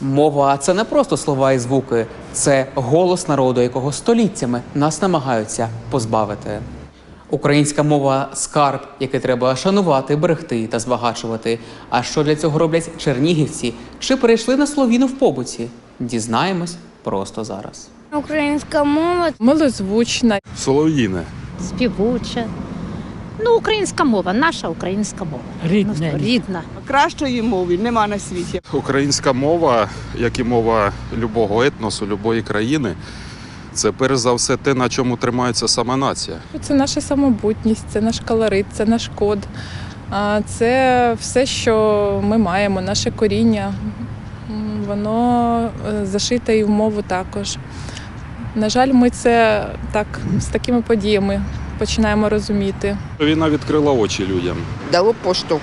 Мова це не просто слова і звуки, це голос народу, якого століттями нас намагаються позбавити. Українська мова скарб, який треба шанувати, берегти та збагачувати. А що для цього роблять чернігівці? Чи перейшли на словіну в побуті? Дізнаємось просто зараз. Українська мова милозвучна, солов'їна, співуча. Ну, українська мова, наша українська мова. Рідне. Ну, рідна. Кращої мови нема на світі. Українська мова, як і мова любого етносу, любої країни, це перш за все те, на чому тримається сама нація. це наша самобутність, це наш колорит, це наш код. Це все, що ми маємо, наше коріння. Воно е, зашите і в мову також. На жаль, ми це так з такими подіями починаємо розуміти. Війна відкрила очі людям. дало поштовх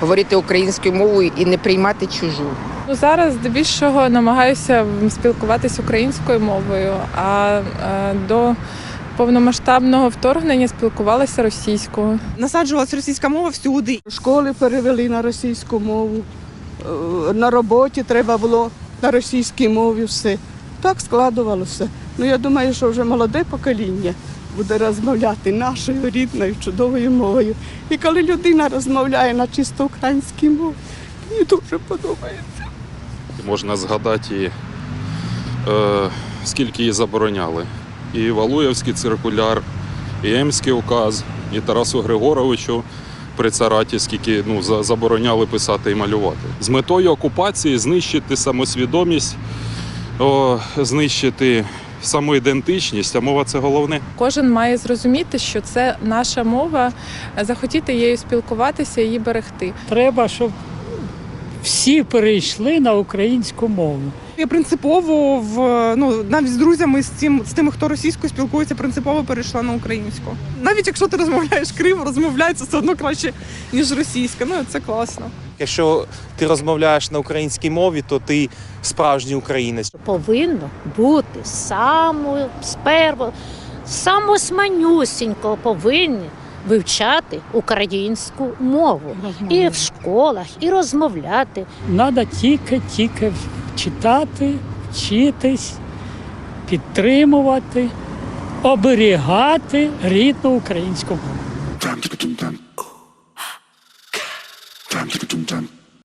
говорити українською мовою і не приймати чужу. Ну, зараз здебільшого намагаюся спілкуватися українською мовою, а е, до повномасштабного вторгнення спілкувалася російською. Насаджувалася російська мова всюди. Школи перевели на російську мову. Е, На роботі треба було на російській мові все. Так складувалося. Ну я думаю, що вже молоде покоління буде розмовляти нашою рідною чудовою мовою. І коли людина розмовляє на чисто українській мові, мені дуже подобається. Можна згадати, е, скільки її забороняли. І Валуєвський циркуляр, і Емський указ, і Тарасу Григоровичу при цараті, скільки ну, за- забороняли писати і малювати. З метою окупації знищити самосвідомість, о, знищити самоідентичність, а мова це головне. Кожен має зрозуміти, що це наша мова, захотіти її спілкуватися, її берегти. Треба, щоб всі перейшли на українську мову. Я принципово в ну навіть з друзями з цим з тими, хто російською спілкується, принципово перейшла на українську. Навіть якщо ти розмовляєш криво, розмовляється все одно краще ніж російська. Ну це класно. Якщо ти розмовляєш на українській мові, то ти справжній українець. Повинно бути самою сперво, самого сманюсінького повинні вивчати українську мову і в школах, і розмовляти. Треба тільки-тільки читати, вчитись, підтримувати, оберігати рідну українську мову. Dum dum dum dum.